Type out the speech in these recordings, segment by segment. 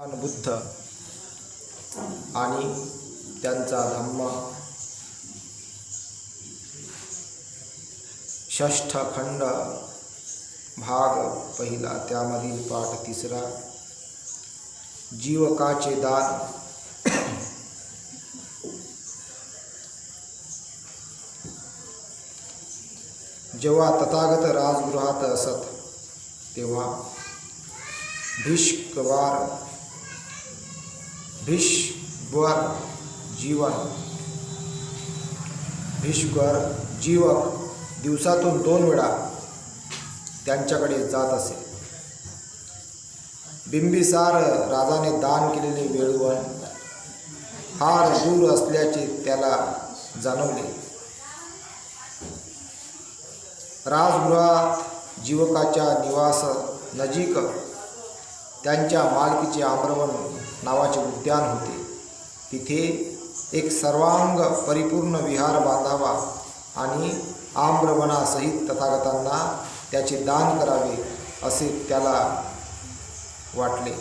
भगवान बुद्ध आणि त्यांचा धम्म. षष्ठ खंड भाग पहिला त्यामधील पाठ तिसरा. जीवकाचे दान. जेव्हा तथागत राजगृहात असत तेव्हा भिष्कवार भीष्वर जीवन. भीष्वर जीवक दिवसातून दोन वेळा त्यांच्याकडे जात असे. बिंबिसार राजाने दान केलेले वेळवण फार दूर असल्याचे त्याला जाणवले. राजगृहात जीवकाच्या निवास नजीक त्यांच्या मालकीचे आम्रवण नावाचे उद्यान होते. तिथे एक सर्वांग परिपूर्ण विहार बांधावा आणि आम्रवनासहित तथागतांना त्याचे दान करावे असे त्याला वाटले.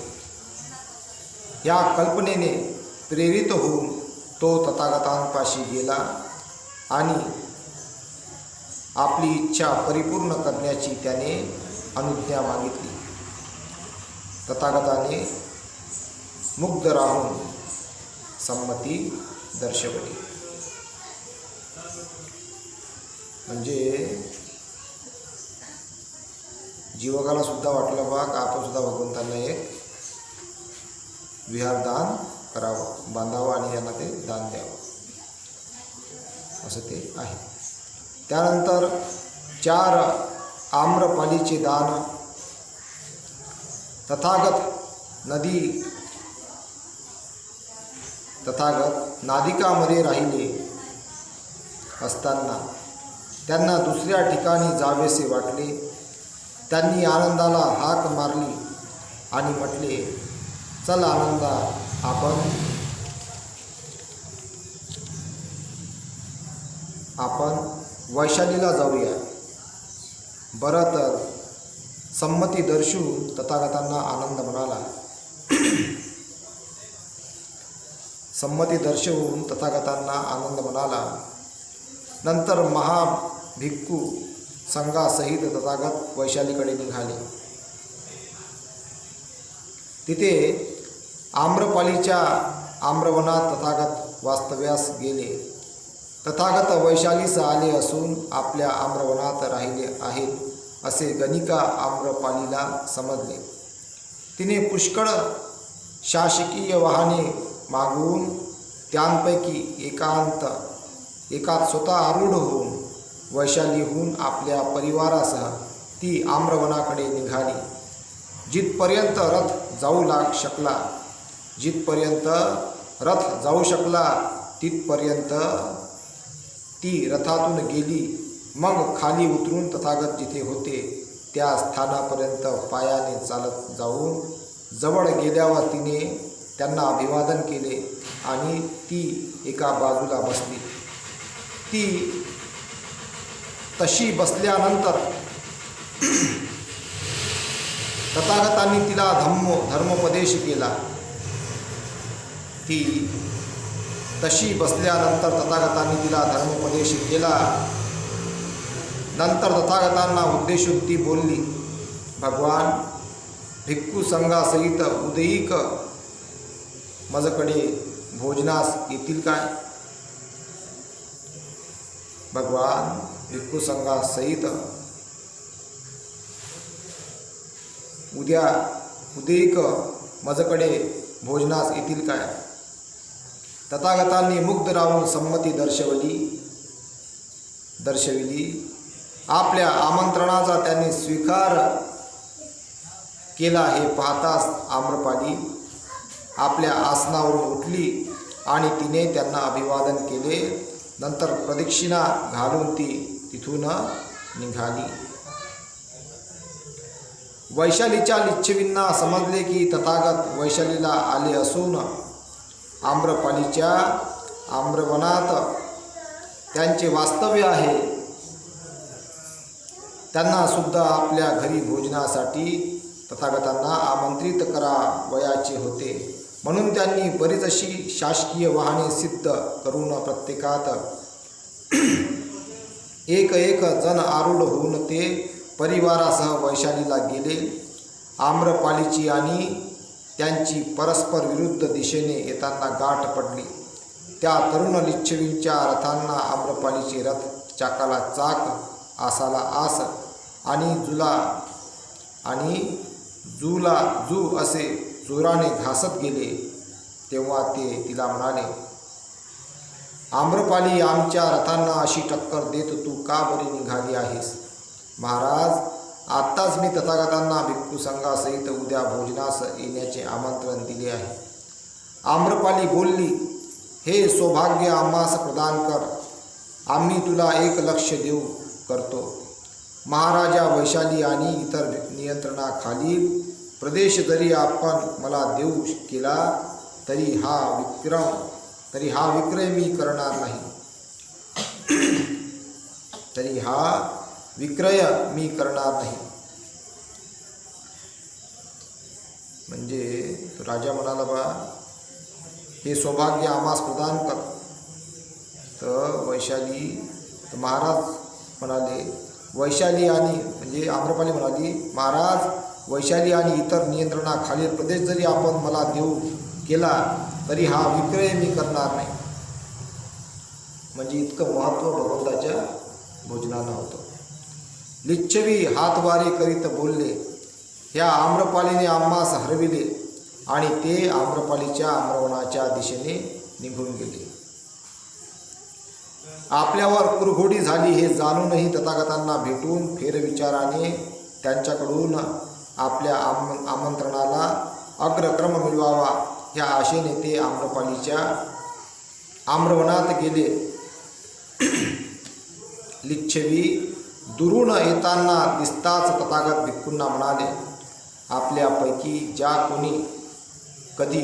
या कल्पनेने प्रेरित होऊन तो तथागतांपाशी गेला आणि आपली इच्छा परिपूर्ण करण्याची त्याने अनुज्ञा मागितली. तथागताने मुग्ध राहून संमती दर्शवली. म्हणजे जीवकाला सुद्धा वाटलं बा का आपण सुद्धा भगवंतांना एक विहारदान करावं बांधावं आणि यांना ते दान द्यावं. असं ते आहे. त्यानंतर चार आम्रपालीचे दान तथागत नदी तथागत नादिकामध्ये राहिले असताना त्यांना दुसऱ्या ठिकाणी जावेसे वाटले. त्यांनी आनंदाला हाक मारली आणि म्हटले चल आनंदा आपण आपण वैशालीला जाऊया. बरं तर संमती दर्शवून तथागतांना आनंद म्हणाला. संमती दर्शवून तथागतांना आनंद म्हणाला. नंतर महाभिक्खू संघासहित तथागत वैशालीकडे निघाले. तिथे आम्रपालीच्या आम्रवनात तथागत वास्तव्यास गेले. तथागत वैशालीस आले असून आपल्या आम्रवनात राहिले आहेत असे गणिका आम्रपालीला समजले. तिने पुष्कळ शासकीय वाहने मागून त्यांपैकी एकांत एकात स्वतः आरूढ होऊन वैशालीहून आपल्या परिवारासह ती आम्रवनाकडे निघाली. जिथपर्यंत रथ जाऊ लाग शकला जिथपर्यंत रथ जाऊ शकला तिथपर्यंत ती रथातून गेली. मग खाली उतरून तथागत जिथे होते त्या स्थानापर्यंत पायाने चालत जाऊन जवळ गेल्यावर तिने त्यांना अभिवादन केले आणि ती एका बाजूला बसली. ती तशी बसल्यानंतर तथागतांनी तिला धम्म धर्मोपदेश केला. ती तशी बसल्यानंतर तथागतांनी तिला धर्मोपदेश केला. नंतर तथागतांना उद्देशून ती बोलली भगवान भिक्खू संघासहित उदयिक माझ्याकडे भोजनास येतील काय? भगवान भिक्खू संघासहित उद्या उदयिक माझ्याकडे भोजनास येतील काय? तथागतांनी मुग्ध राहून संमती दर्शवली. दर्शविली. आपल्या आमंत्रणाचा त्यांनी स्वीकार केला हे पाहताच आम्रपाली आपल्या आसनावरून उठली आणि तिने त्यांना अभिवादन केले. नंतर प्रदक्षिणा घालून ती तिथून निघाली. वैशालीच्या लिच्छवींना समजले की तथागत वैशालीला आले असून आम्रपालीच्या आम्रवनात त्यांचे वास्तव्य आहे. त्यांना सुद्धा आपल्या घरी भोजनासाठी तथागतांना आमंत्रित करा वयाचे होते. म्हणून त्यांनी बरीच अशी शासकीय वाहने सिद्ध करून प्रत्येकात एक एक जण आरूढ होऊन ते परिवारासह वैशालीला गेले. आम्रपालीची आणि त्यांची परस्पर विरुद्ध दिशेने येताना गाठ पडली. त्या तरुण लिच्छवींच्या रथांना आम्रपालीचे रथ चाकाला चाक आसाला आस आणि जुला आणि जुला जू असे जोराने घासत गेले तेव्हा ते तिला म्हणाले आम्रपाली आमच्या रथांना अशी टक्कर देत तू का बरी निघाली आहेस? महाराज आत्ताच मी तथागतांना भिक्खू संघासहित उद्या भोजनास येण्याचे आमंत्रण दिले आहे. आम्रपाली बोलली हे सौभाग्य आम्हास प्रदान कर आम्ही तुला एक लक्ष देऊ करतो. महाराजा वैशाली आणि इतर नियंत्रणाखाली प्रदेश जरी आपण मला देऊ केला तरी हा विक्रम तरी हा विक्रय मी करणार नाही. तरी हा विक्रय मी करणार नाही. म्हणजे राजा म्हणाला बा हे सौभाग्य आम्हास प्रदान कर. तर वैशाली तर महाराज म्हणाले वैशाली आणि म्हणजे आम्रपाली म्हणाली महाराज वैशाली आणि इतर नियंत्रणाखालील प्रदेश जरी आपण मला देऊ केला तरी हा विक्रय मी करणार नाही. म्हणजे इतकं महत्त्व भगवंताच्या भोजनाला होतं. लिच्छवी हातवारी करीत बोलले ह्या आम्रपालीने आम्हास हरविले आणि ते आम्रपालीच्या आम्रवणाच्या दिशेने निघून गेले. आपल्यावर कुरघोडी झाली हे जाणूनही तथागतांना भेटून फेरविचाराने त्यांच्याकडून आपल्या आम आमंत्रणाला अग्रक्रम मिळवावा. ह्या आशेने ते आम्रपालीच्या आम्रवनात गेले. लिच्छवी दुरून येताना दिसताच तथागत भिक्खूंना म्हणाले आपल्यापैकी ज्या कोणी कधी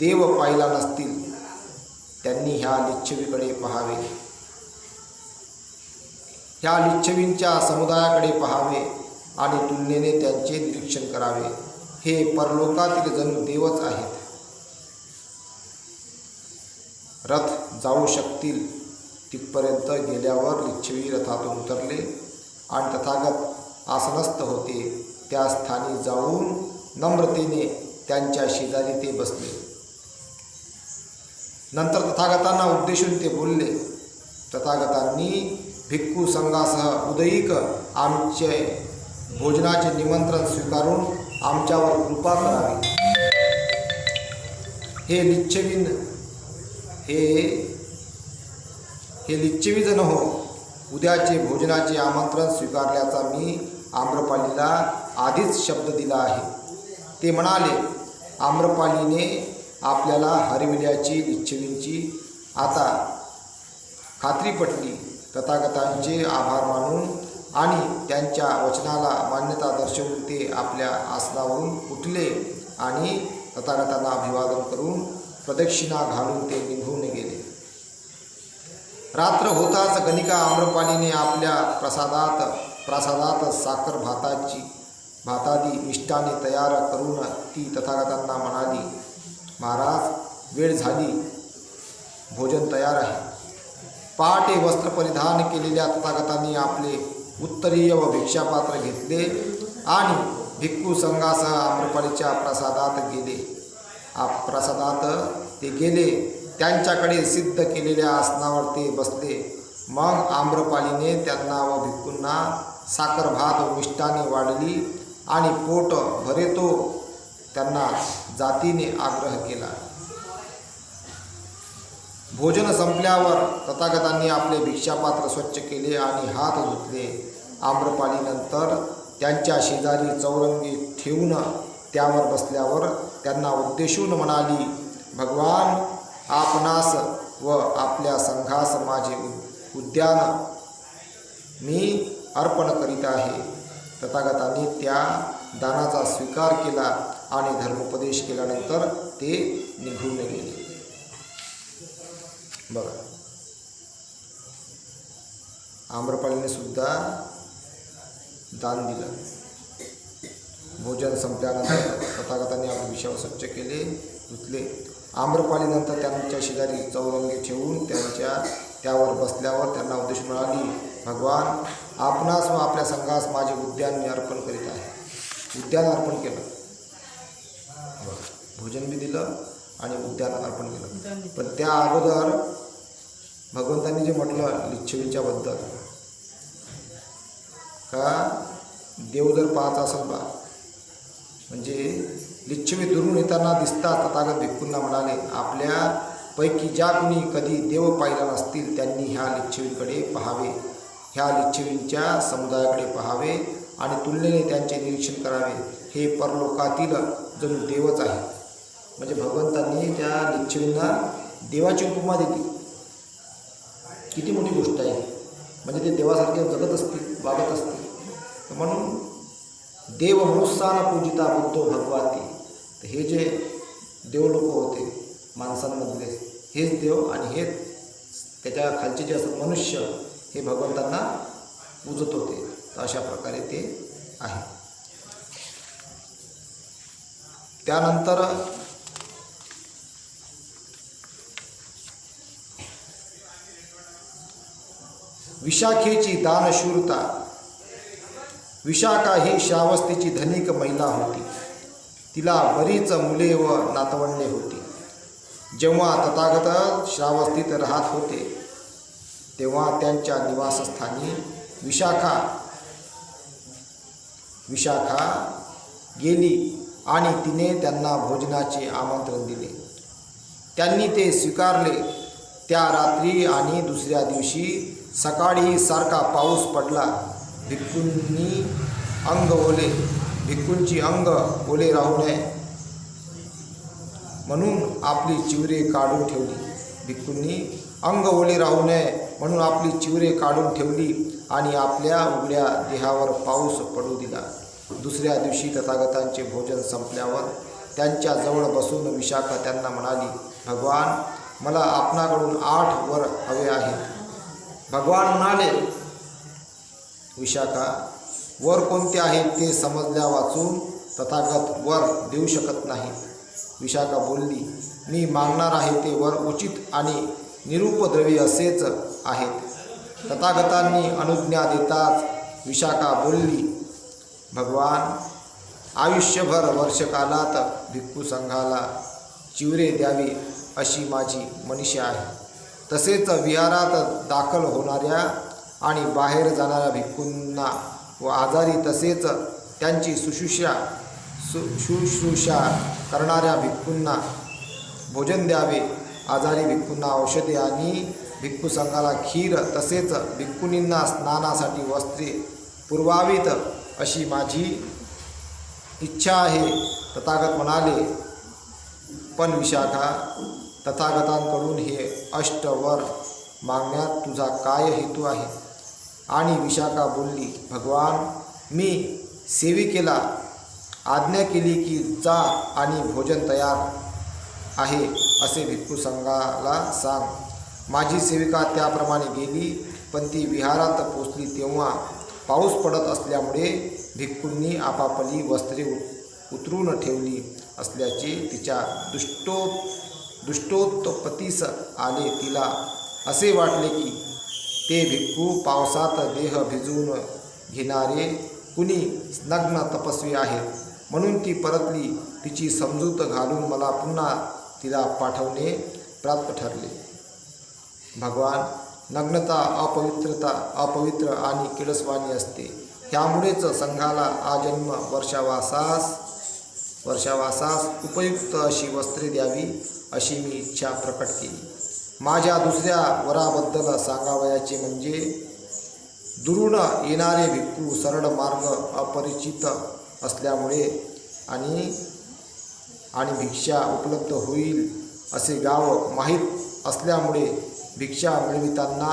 देव पाहिला नसतील त्यांनी ह्या लिच्छवीकडे पहावे. ह्या लिच्छवींच्या समुदायाकडे पहावे. आणि तुलनेने त्यांचे निरीक्षण करावे. हे परलोकातील जणू देवच आहेत. रथ जाऊ शकतील तिथपर्यंत गेल्यावर लिच्छवी रथातून उतरले आणि तथागत आसनस्थ होते. त्या स्थानी जाऊन नम्रतेने त्यांच्या शेजारी ते बसले. नंतर तथागतांना उद्देशून ते बोलले तथागतांनी भिक्खू संघासह उदयिक आमचे भोजनाचे निमंत्रण स्वीकारून आमच्यावर कृपा करावी. हे लिच्छवीन हे हे लिच्छवीजन हो. उद्याचे भोजनाचे आमंत्रण स्वीकारल्याचा मी आम्रपालीला आधीच शब्द दिला आहे. ते म्हणाले आम्रपालीने आपल्याला हरविल्याची लिच्छवींची आता खात्री पटली. तथागतांचे आभार मानून आणि त्यांच्या वचनाला मान्यता दर्शवून ते आपल्या आसनावरून उठले आणि तथागतांना अभिवादन करून प्रदक्षिणा घालून ते निघून गेले. रात्र होताच गणिका आम्रपालीने आपल्या प्रसादात प्रासादात साखर भाताची भातादी मिष्टाने तयार करून ती तथागतांना म्हणाली महाराज वेळ झाली. भोजन तयार आहे. पहाटे वस्त्र परिधान केलेल्या तथागतांनी आपले उत्तरीय व भिक्षापात्र घेतले आणि भिक्खू संघासह आम्रपालीच्या प्रसादात गेले. आ प्रसादात ते गेले. त्यांच्याकडे सिद्ध केलेल्या आसनावर ते बसले. मग आम्रपालीने त्यांना व भिक्खूंना साखर भात व मिष्टाने वाढली आणि पोट भरेतो त्यांना जातीने आग्रह केला. भोजन संपल्यावर तथागतांनी आपले भिक्षापात्र स्वच्छ केले आणि हात धुतले. आम्रपालीनंतर त्यांच्या शेजारी चौरंगी ठेवून त्यावर बसल्यावर त्यांना उद्देशून म्हणाली भगवान आपणास व आपल्या संघास माझे उद्यान मी अर्पण करीत आहे. तथागतांनी त्या दानाचा स्वीकार केला आणि धर्मोपदेश केल्यानंतर ते निघून गेले. बघा. आम्रपालीने सुद्धा दान दिलं. भोजन संपल्यानंतर तथागतांनी आपले विषयावर स्वच्छ केले धुतले. आम्रपालीनंतर त्यांच्या शेजारी चौरंगी ठेवून त्यांच्या त्यावर बसल्यावर त्यांना उद्देश मिळाली भगवान आपणास व आपल्या संघास माझे उद्यान मी अर्पण करीत आहे. उद्यान अर्पण केलं. भोजन बी दिलं आणि उद्यान अर्पण केलं. पण त्या अगोदर भगवंतांनी जे म्हटलं लिच्छवीच्या का? देव जर पाहत असेल बा. म्हणजे लिच्छवी दुरून येताना दिसतात. तथागत भिक्खूंना म्हणाले आपल्या पैकी ज्या कुणी कधी देव पाहिला नसतील त्यांनी ह्या लिच्छवींकडे पहावे. ह्या लिच्छवींच्या समुदायाकडे पहावे आणि तुलनेने त्यांचे निरीक्षण करावे. हे परलोकातील जणू देवच आहे. म्हणजे भगवंतांनी त्या लिच्छवींना देवाची उपमा दिली किती मोठी गोष्ट आहे. म्हणजे ते देवासारखे जगत असतील. वागत असते. म्हणून देव मनुष्यानं पूजिता बुद्धो भगवाती. तर हे जे देव लोक होते माणसांमधले हेच देव आणि हे त्याच्या खालचे जे असतात मनुष्य हे भगवंतांना पूजत होते. तर अशा प्रकारे ते आहे. त्यानंतर विशाखेची दानशूरता. विशाखा ही श्रावस्तीची धनिक महिला होती. तिला बरीच मुले व नातवंडे होती. जेव्हा तथागत श्रावस्तीत राहत होते तेव्हा त्यांच्या निवासस्थानी विशाखा विशाखा गेली आणि तिने त्यांना भोजनाचे आमंत्रण दिले. त्यांनी ते स्वीकारले. त्या रात्री आणि दुसऱ्या दिवशी सकाळी सारखा पाऊस पडला. भिक्कूंनी अंग ओले. भिक्कूंची अंग ओले राहू नये. म्हणून आपली चिवरे काढून ठेवली. भिक्कूंनी अंग ओले राहू नये म्हणून आपली चिवरे काढून ठेवली आणि आपल्या उघड्या देहावर पाऊस पडू दिला. दुसऱ्या दिवशी तथागतांचे भोजन संपल्यावर त्यांच्याजवळ बसून विशाखा त्यांना म्हणाली भगवान मला आपणाकडून आठ वर हवे आहेत. भगवान म्हणाले विशाखा वर कोणते आहेत ते समजल्या वाचून तथागत वर देऊ शकत नाहीत विशाखा बोलली मी मागणार आहे ते वर उचित आणि निरुपद्रवी असेच आहेत. तथागतांनी अनुज्ञा देताच विशाखा बोलली भगवान आयुष्यभर वर्षकालात भिक्खू संघाला चिवरे द्यावी अशी माझी मनीषा आहे. तसेच विहारात दाखल होणाऱ्या आणि बाहेर जाणाऱ्या भिक्खूंना व आजारी तसेच त्यांची सुशुषा सु शुश्रूषा करणाऱ्या भिक्खूंना भोजन द्यावे. आजारी भिक्खूंना औषधे आणि भिक्खू संघाला खीर तसेच भिक्खुनींना स्नानासाठी वस्त्रे पुरवावीत अशी माझी इच्छा आहे. तथागत म्हणाले पण विशाखा तथागतांकडून हे अष्टवर मागण्यात तुझा काय हेतू आहे? आणि विशाखा बोलली भगवान मी सेविकेला आज्ञा केली की जा आणि भोजन तयार आहे असे भिक्खू संघाला सांग. माझी सेविका त्याप्रमाणे गेली पण ती विहारात पोचली तेव्हा पाऊस पडत असल्यामुळे भिक्खूंनी आपापली वस्त्रे उत उतरून ठेवली असल्याचे तिच्या दुष्टो दुष्टोत्पत्तीस आले तिला असे वाटले की ते भिक्खू पावसात देह भिजवून घेणारे कुणी नग्न तपस्वी आहेत म्हणून ती परतली. तिची समजूत घालून मला पुन्हा तिला पाठवणे प्राप्त ठरले. भगवान नग्नता अपवित्रता अपवित्र आणि किळसवाणी असते. त्यामुळेच संघाला आजन्म वर्षावासास वर्षावासास उपयुक्त अशी वस्त्रे द्यावी अशी मी इच्छा प्रकट केली. माझ्या दुसऱ्या वराबद्दल सांगावयाचे म्हणजे दुरून येणारे भिक्खू सरळ मार्ग अपरिचित असल्यामुळे आणि आणि भिक्षा उपलब्ध होईल असे गाव माहीत असल्यामुळे भिक्षा मिळवितांना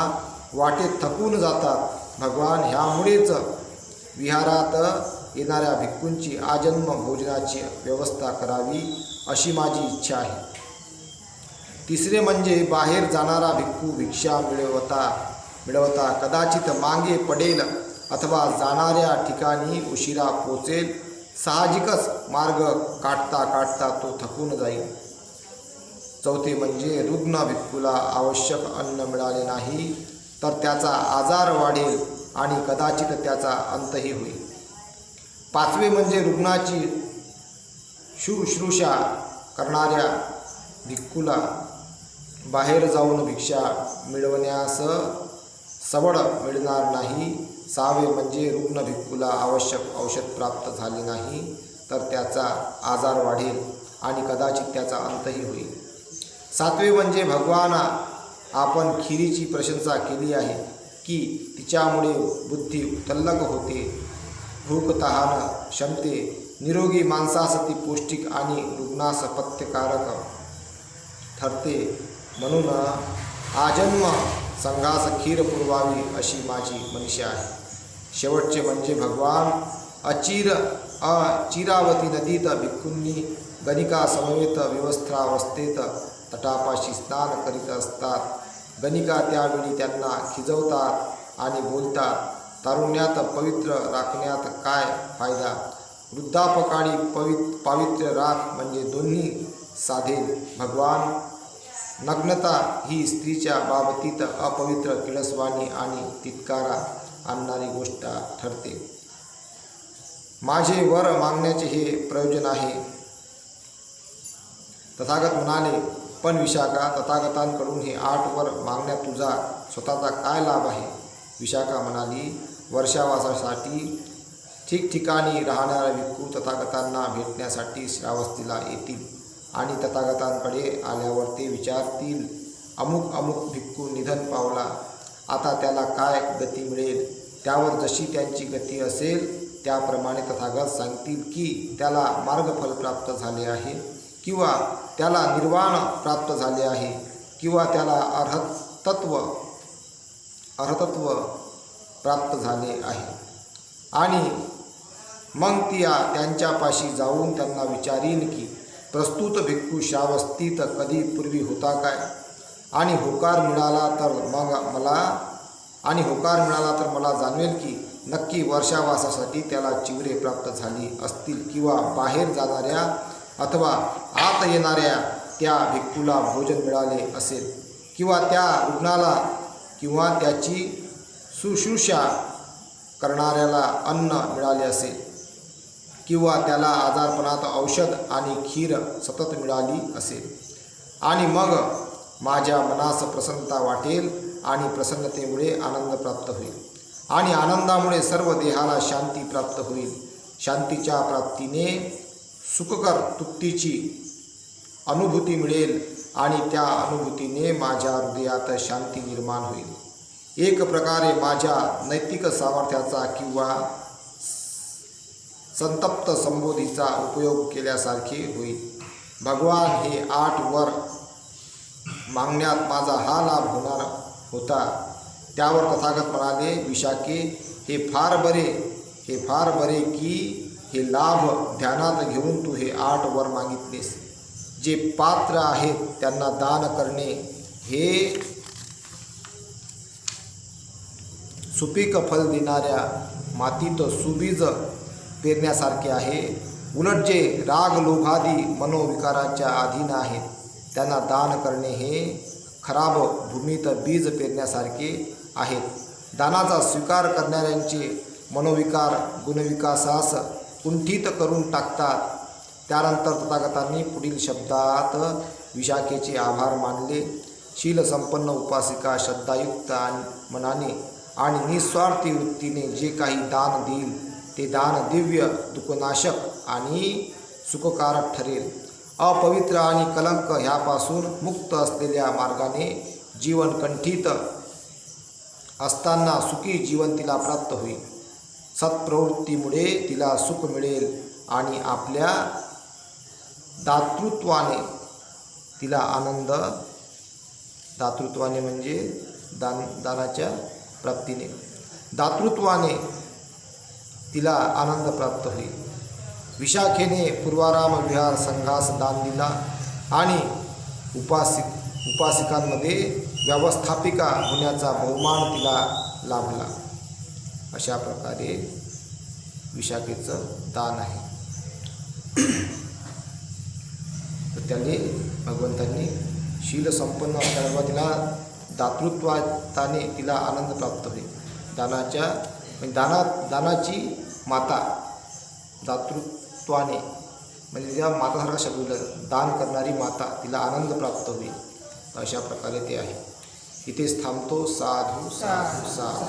वाटेत थकून जातात. भगवान ह्यामुळेच विहारात येणाऱ्या भिक्खूंची आजन्म भोजनाची व्यवस्था करावी अशी माझी इच्छा आहे. तिसरे म्हणजे बाहेर जाणारा भिक्खू भिक्षा मिळवता मिळवता कदाचित मागे पडेल अथवा जाणाऱ्या ठिकाणी उशिरा पोचेल. साहजिकच मार्ग काढता काढता तो थकून जाईल. चौथे म्हणजे रुग्ण भिक्खूला आवश्यक अन्न मिळाले नाही तर त्याचा आजार वाढेल आणि कदाचित त्याचा अंतही होईल. पाचवे म्हणजे रुग्णाची शुश्रूषा करणाऱ्या भिक्खूला बाहेर जाऊन भिक्षा मिळवण्यास सवड मिळणार नाही. सहावे म्हणजे रुग्ण भिक्खूला आवश्यक औषध प्राप्त झाले नाही तर त्याचा आजार वाढेल आणि कदाचित त्याचा अंतही होईल. सातवे म्हणजे भगवाना आपण खिरीची प्रशंसा केली आहे की तिच्यामुळे बुद्धी तल्लक होते. भूकतहान क्षमते निरोगी माणसासाठी पौष्टिक आणि रुग्णास पथ्यकारक ठरते. म्हणून आजन्म संघास खीर पुरवावी अशी माझी मनीषा आहे. शेवटचे म्हणजे भगवान अचिर अचिरावती नदीत भिक्खूंनी गणिका समवेत व्यवस्थावस्थेत तटापाशी स्नान करीत असतात. गणिका त्यावेळी त्यांना खिजवतात आणि बोलतात तारुण्यात पवित्र राखण्यात काय फायदा? वृद्धापकाळी पवित्र पावित्र्य राख म्हणजे दोन्ही साधेल भगवान नग्नता ही स्त्रीच्या बाबतीत अपवित्र किळसवाणी आणि तितकारा आणणारी गोष्ट ठरते. माझे वर मागण्याचे हे प्रयोजन आहे. तथागत म्हणाले पण विशाखा तथागतांकडून हे आठ वर मागण्यात तुझा स्वतःचा काय लाभ आहे? विशाखा म्हणाली वर्षावासासाठी ठिकठिकाणी राहणाऱ्या भिक्खू तथागतांना भेटण्यासाठी श्रावस्तीला येतील आणि तथागतांकडे आल्यावर ते विचारतील अमुक अमुक भिक्खू निधन पावला आता त्याला काय गती मिळेल? त्यावर जशी त्यांची गती असेल त्याप्रमाणे तथागत सांगतील की त्याला मार्गफल प्राप्त झाले आहे किंवा त्याला निर्वाण प्राप्त झाले आहे किंवा त्याला अर्हतत्व अर्हतत्व प्राप्त झाले आहे. आणि मग ती या त्यांच्यापाशी जाऊन त्यांना विचारीन की प्रस्तुत भिक्खू श्रावस्तीत कधी पूर्वी होता काय? आणि होकार मिळाला तर मग मला आणि होकार मिळाला तर मला जाणवेल की नक्की वर्षावासासाठी त्याला चिवरे प्राप्त झाली असतील किंवा बाहेर जाणाऱ्या अथवा आत येणाऱ्या त्या भिक्खूला भोजन मिळाले असेल किंवा त्या रुग्णाला किंवा त्याची शुश्रूषा करणाऱ्याला अन्न मिळाले असेल किंवा त्याला आजारपणात औषध आणि खीर सतत मिळाली असेल. आणि मग माझ्या मनास प्रसन्नता वाटेल आणि प्रसन्नतेमुळे आनंद प्राप्त होईल. आणि आनंदामुळे सर्व देहाला शांती प्राप्त होईल. शांतीच्या प्राप्तीने सुखकर तृप्तीची अनुभूती मिळेल. आणि त्या अनुभूतीने माझ्या हृदयात शांती निर्माण होईल. एक प्रकारे माझ्या नैतिक सामर्थ्याचा किंवा संतप्त संबोधीचा उपयोग केल्यासारखे होईल. भगवान हे आठ वर मागण्यात माझा हा लाभ होणार होता. त्यावर तथागत म्हणाले विशाखे हे फार बरे हे फार बरे की हे लाभ ध्यानात घेऊन तू हे आठ वर मागितलेस. जे पात्र आहेत त्यांना दान करणे हे सुपीक फल देणाऱ्या मातीत सुबीज पेरण्यासारखे आहे. उलट जे राग लोभादी मनोविकाराच्या अधीन आहेत त्यांना दान करणे हे खराब भूमीत बीज पेरण्यासारखे आहेत. दानाचा स्वीकार करणाऱ्यांचे मनोविकार गुणविकासास कुंठित करून टाकतात. त्यानंतर तथागतांनी पुढील शब्दात विशाखेचे आभार मानले. शीलसंपन्न उपासिका श्रद्धायुक्त आणि मनाने आणि निस्वार्थी वृत्तीने जे काही दान देईल ते दान दिव्य दुःखनाशक आणि सुखकारक ठरेल. अपवित्र आणि कलंक ह्यापासून मुक्त असलेल्या मार्गाने जीवन कंठित असताना सुखी जीवन तिला प्राप्त होईल. सत्प्रवृत्तीमुळे तिला सुख मिळेल आणि आपल्या दातृत्वाने. तिला आनंद दातृत्वाने म्हणजे दान दानाच्या प्राप्तीने. दातृत्वाने तिला आनंद प्राप्त होईल विशाखेने पूर्वाराम विहार संघास दान दिला आणि उपासिक उपासिकांमध्ये व्यवस्थापिका होण्याचा बहुमान तिला लाभला. अशा प्रकारे विशाखेचं दान आहे. त्याने भगवंतांनी शील संपन्न असल्यामुळे तिला दातृत्वाने तिला आनंद प्राप्त होईल. दानाच्या म्हणजे दाना दानाची माता दातृत्वाने म्हणजे त्या मातासारखा शब्द दान करणारी माता तिला आनंद प्राप्त होईल. अशा प्रकारे ते आहे. इथेच थांबतो साधू साधू साधू.